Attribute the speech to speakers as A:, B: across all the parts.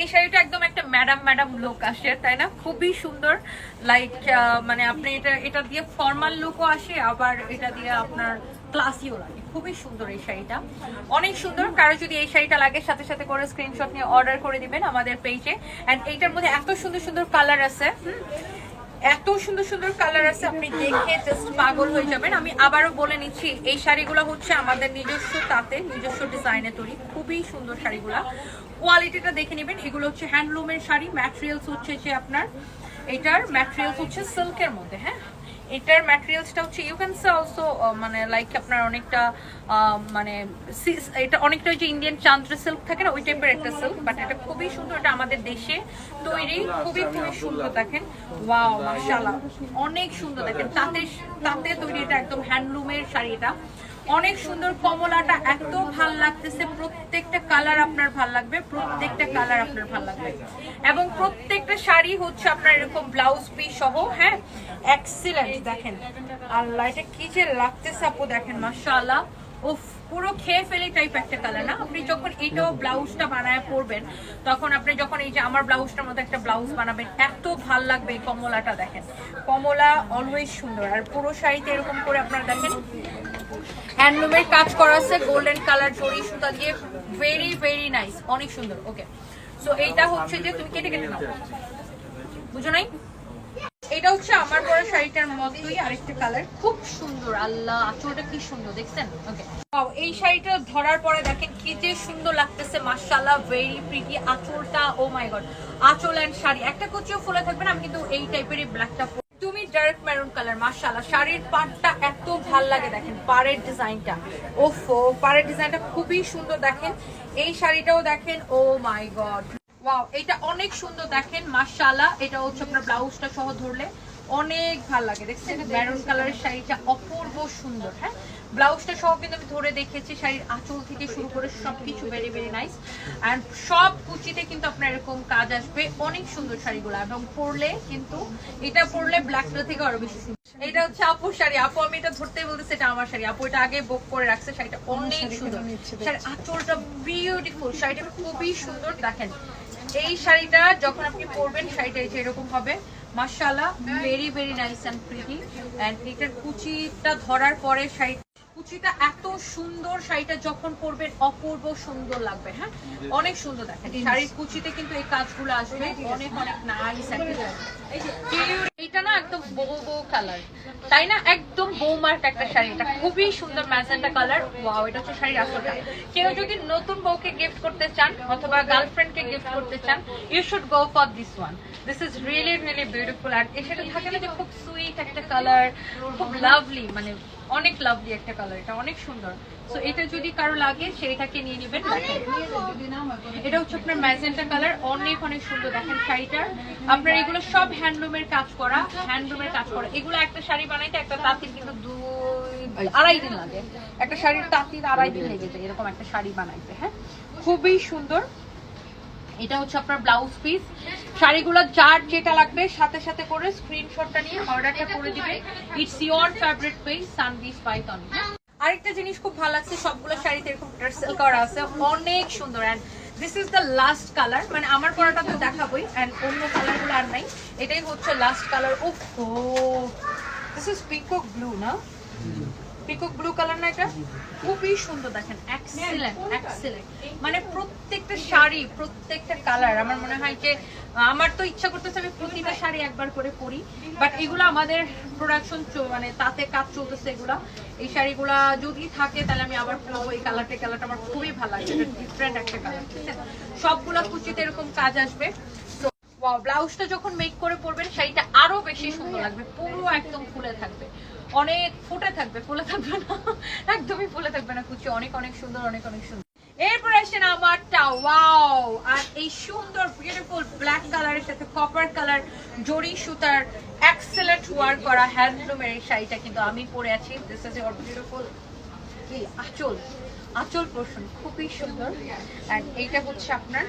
A: এই শাড়িটা একদম একটা ম্যাডাম ম্যাডাম লুক আসে, তাই না? খুবই সুন্দর। লাইক মানে আপনি এটা এটা দিয়ে ফর্মাল লুকও আসে, আবার এটা দিয়ে আপনার ক্লাসিও লাগে। খুবই সুন্দর এই শাড়িটা। অনেক সুন্দর। কারও যদি এই শাড়িটা লাগে, সাথে সাথে করে স্ক্রিনশট নিয়ে অর্ডার করে দিবেন আমাদের পেজে এন্ড এইটার মধ্যে এত সুন্দর সুন্দর কালার আছে এত সুন্দর সুন্দর কালার আছে, আপনি দেখে জাস্ট পাগল হয়ে যাবেন। আমি আবারও বলে নিচ্ছি, এই শাড়িগুলো হচ্ছে আমাদের নিজস্ব তাতে, নিজস্ব ডিজাইনে তৈরি। খুবই সুন্দর শাড়িগুলা। কোয়ালিটিটা দেখে নেবেন। এগুলো হচ্ছে হ্যান্ডলুমের শাড়ি ম্যাটেরিয়ালস হচ্ছে যে আপনার এটার ম্যাটেরিয়ালস হচ্ছে সিল্কের মধ্যে হ্যাঁ? এটার ম্যাটেরিয়ালসটা হচ্ছে ইউ ক্যান সে অলসো মানে লাইক আপনার অনেকটা মানে এটা অনেকটা ওই যে ইন্ডিয়ান চান্দ্র সিল্ক থাকে না, ওই টাইপের একটা সিল্ক বাট এটা খুবই সুন্দর, এটা আমাদের দেশে তৈরি, খুবই খুবই সুন্দর দেখেন। ওয়াও মাশাআল্লাহ, অনেক সুন্দর দেখেন। তাতে তাতে তৈরি এটা একদম হ্যান্ডলুমের শাড়ি এটা। অনেক সুন্দর কমলাটা এত ভালো লাগতেছে, প্রত্যেকটা কালার আপনার ভালো লাগবে, প্রত্যেকটা কালার আপনার ভালো লাগবে। এবং প্রত্যেকটা শাড়ি হচ্ছে আপনার এরকম ব্লাউজ পিস সহ হ্যাঁ? এক্সিলেন্ট দেখেন। আল্লাহ, এটা কি যে লাগতেছে আপু, দেখেন, মাশাআল্লাহ। উফ, পুরো খেয়ে ফেলে টাইপ একটা কালার না? আপনি যখন এইটাও ব্লাউজটা বানায় পরবেন, তখন আপনি যখন এই যে আমার ব্লাউজটার মতো একটা ব্লাউজ বানাবেন, এত ভালো লাগবে এই কমলাটা দেখেন। কমলা অলওয়েজ সুন্দর, আর পুরো শাড়িতে এরকম করে আপনার দেখেন হ্যান্ডলুমের কাজ করা আছে গোল্ডেন কালার জড়ি সুতা দিয়ে ভেরি ভেরি নাইস অনেক সুন্দর ওকে সো এইটা হচ্ছে যে তুমি কেটে কেটে নাও। বুঝো নাই? আমার পরা শাড়িটার মতোই আরেকটা কালার খুব সুন্দর আল্লাহ আঁচলটা কি সুন্দর দেখছেন? ওকে এই শাড়িটা ধরার পরে দেখেন কি যে সুন্দর লাগতেছে মাশাআল্লাহ ভেরি প্রিটি আঁচলটা ও মাই গড আঁচল এন্ড শাড়ি। একটা কুচিও ফুলে থাকবে না আমি কিন্তু এই টাইপেরই ব্ল্যাকটা তুমি ডার্ক মেরুন কালার মাশাআল্লাহ শাড়ির পাটটা এত ভালো লাগে দেখেন পাড়ের ডিজাইনটা। ওফো পাড়ের ডিজাইনটা খুবই সুন্দর দেখেন। এই শাড়িটাও দেখেন ও মাই গড ওয়াও এটা অনেক সুন্দর দেখেন মাশাআল্লাহ এটা হচ্ছে আপনার ব্লাউজটা সহ ধরলে। অনেক ভালো লাগে। দেখছেন? মেরুন কালারের শাড়িটা অপূর্ব সুন্দর হ্যাঁ? ব্লাউজটা সহ কিন্তু আমি ধরে দেখেছি শাড়ির আঁচল থেকে শুরু করে সবকিছু ভেরি ভেরি নাইস অ্যান্ড সব কুচিতে কিন্তু আপনার এরকম কাজ আসবে। অনেক সুন্দর শাড়িগুলো। এবং পরলে কিন্তু এটা পরলে ব্ল্যাকটা থেকে আরও বেশি সুন্দর এটা হচ্ছে আপুর শাড়ি। আপু আমি এটা ধরতেই বলতেছি এটা আমার শাড়ি। আপু এটা আগে বুক করে রাখছে। শাড়িটা অনেক সুন্দর। শাড়ির আঁচলটা বিউটিফুল শাড়িটা খুবই সুন্দর। দেখেন এই শাড়িটা যখন আপনি পরবেন শাড়িটা এরকম হবে। মাশাআল্লাহ very very nice and pretty and এটার কুচিটা ধরার পরে শাড়ি, কুচিটা এত সুন্দর শাড়িটা যখন পরবেন, অপূর্ব সুন্দর লাগবে হ্যাঁ? অনেক সুন্দর দেখেন। শাড়ির কুচিতে কিন্তু এই কাজগুলো আসবে। অনেক অনেক নাইস এইটা না একদম বউ বউ কালার তাই না? একদম বৌমার্ক একটা শাড়ি। এটা খুবই সুন্দর ম্যাজেন্টা কালার ওয়াও এটা হচ্ছে শাড়ির আসলটা কেউ যদি নতুন বউকে গিফট করতে চান অথবা গার্লফ্রেন্ডকে গিফট করতে চান you should go for this one this is really really beautiful আর সাথে থাকে না যে খুব সুইট একটা কালার খুব লাভলি মানে অনেক লাভলি একটা কালার এটা অনেক সুন্দর। সো এটা যদি কারও লাগে সেইটাকে নিয়ে নেবেন এটা হচ্ছে আপনার ম্যাজেন্টা কালার অনেক অনেক সুন্দর। দেখেন শাড়িটার আপনার এগুলো সব হ্যান্ডলুমের কাজ করা হ্যান্ডলুমের কাজ করা। এগুলো একটা শাড়ি বানাইতে একটা তাঁতির কিন্তু দুই আড়াই দিন লাগে। একটা শাড়ির তাঁতির আড়াই দিন লেগে যায় এরকম একটা শাড়ি বানাইতে হ্যাঁ? খুবই সুন্দর। এটা হচ্ছে আপনার ব্লাউজ পিস শাড়িগুলো যার যেটা লাগবে, সাথে সাথে করে স্ক্রিনশটটা নিয়ে অর্ডারটা করে দিবে। ইটস ইওর ফেভারিট পেজ সানবিস পাইথন আরেকটা জিনিস খুব ভালো লাগছে, সবগুলো শাড়িতে এরকম টার্সেল করা আছে, অনেক সুন্দর। And this is the last colour মানে আমার পরাটা তো দেখাবোই অ্যান্ড অন্য কালারগুলো আর নাই। এটাই হচ্ছে last colour oh this is peacock blue না? পিকক ব্লু কালার না এটা? খুবই সুন্দর, দেখেন এক্সিলেন্ট এক্সিলেন্ট মানে প্রত্যেকটা শাড়ি, প্রত্যেকটা কালার আমার মনে হয় যে, আমার তো ইচ্ছা করতেছে আমি প্রতিটা শাড়ি একবার করে পরি। বাট এগুলো আমাদের প্রোডাকশন মানে তাতে কাজ চলতেছে এগুলা। এই শাড়িগুলা যদি থাকে, তাহলে আমি আবার পরবো। এই কালারটা কালারটা আমার খুবই ভালো লাগছে। ডিফারেন্ট একটা কালার ঠিক আছে? সবগুলা কুচিতে এরকম কাজ আসবে। ওয়াও ব্লাউজটা যখন মেক করে পরবেন, শাড়িটা আরও বেশি সুন্দর লাগবে। পুরো একদম ফুলে থাকবে। অনেক ফুটে থাকবে, ফুলে থাকবে না। একদমই ফুলে থাকবে না, কুচি। অনেক অনেক সুন্দর, অনেক অনেক সুন্দর। এরপর আসেন আমারটা। ওয়াও আর এই সুন্দর বিউটিফুল ব্ল্যাক কালারের সাথে কপার কালার জরি সুতার এক্সেলেন্ট ওয়ার্ক করা হ্যান্ডলুমের এই শাড়িটা কিন্তু আমি পরে আছি। দিস ইজ ইউর বিউটিফুল কি আচল, আঁচল পোর্শন খুবই সুন্দর। অ্যান্ড এইটা হচ্ছে আপনার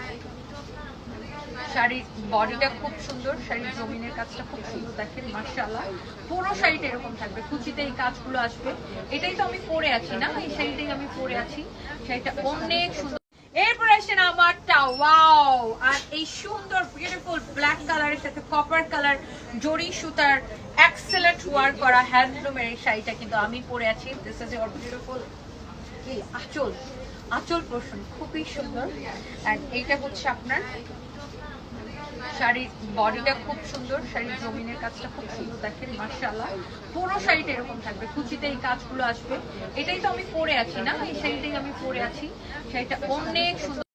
A: শাড়ির বডিটা খুব সুন্দর, শাড়ির জমিনের কাজটা খুব সুন্দর, দেখেন মার্শাল্লাহ পুরো শাড়িটা এরকম থাকবে কুচিতে এই কাজগুলো আসবে। এটাই তো আমি পরে আছি না? এই শাড়িটাই আমি পরে আছি। শাড়িটা অনেক সুন্দর। এরপর আসেন আমারটা ওয়াও! আর এই সুন্দর বিউটিফুল ব্ল্যাক কালারের সাথে কপার কালার জরি সুতার এক্সেলেন্ট ওয়ার্ক করা হ্যান্ডলুমের এই শাড়িটা কিন্তু আমি পরে আছি। দিস ইজ ইওর বিউটিফুল আচল, আঁচল পোর্শন খুবই সুন্দর। অ্যান্ড এইটা হচ্ছে আপনার শাড়ির বডিটা খুব সুন্দর, শাড়ির জমিনের কাজটা খুব সুন্দর দেখেন মার্শাল্লাহ পুরো শাড়িটা এরকম থাকবে কুচিতে এই কাজগুলো আসবে। এটাই তো আমি পরে আছি না, এই শাড়িটাই আমি পরে আছি। শাড়িটা অনেক সুন্দর।